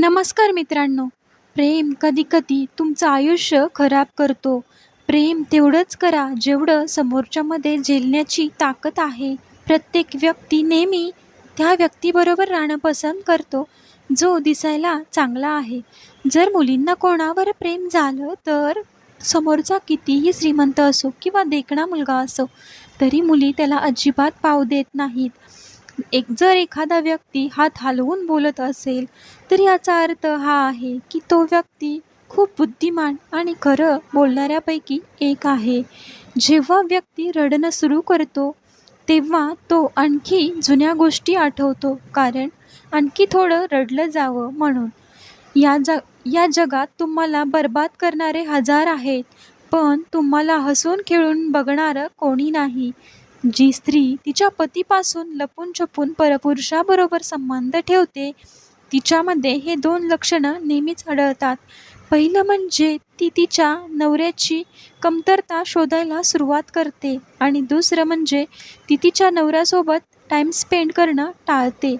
नमस्कार मित्रांनो. प्रेम कधीकधी तुमचं आयुष्य खराब करतो. प्रेम तेवढंच करा जेवढं समोरच्यामध्ये झेलण्याची ताकद आहे. प्रत्येक व्यक्ती नेहमी त्या व्यक्तीबरोबर राहणं पसंत करतो जो दिसायला चांगला आहे. जर मुलींना कोणावर प्रेम झालं तर समोरचा कितीही श्रीमंत असो किंवा देखणा मुलगा असो तरी मुली त्याला अजिबात पाव देत नाहीत. एक जर एखादा व्यक्ती हात हलवून बोलत असेल तर याचा अर्थ हा आहे की तो व्यक्ती खूप बुद्धिमान आणि खरं बोलणाऱ्यापैकी एक आहे. जेव्हा व्यक्ती रडणं सुरू करतो तेव्हा तो आणखी जुन्या गोष्टी आठवतो कारण आणखी थोडं रडलं जावं म्हणून. या ज या जगात तुम्हाला बर्बाद करणारे हजार आहेत पण तुम्हाला हसून खेळून बघणारं कोणी नाही. जी स्त्री तिच्या पतीपासून लपून छपून परपुरुषाबरोबर संबंध ठेवते तिच्यामध्ये हे दोन लक्षणं नेहमीच आढळतात. पहिलं म्हणजे ती तिच्या नवऱ्याची कमतरता शोधायला सुरुवात करते आणि दुसरं म्हणजे ती तिच्या नवऱ्यासोबत टाईम स्पेंड करणं टाळते.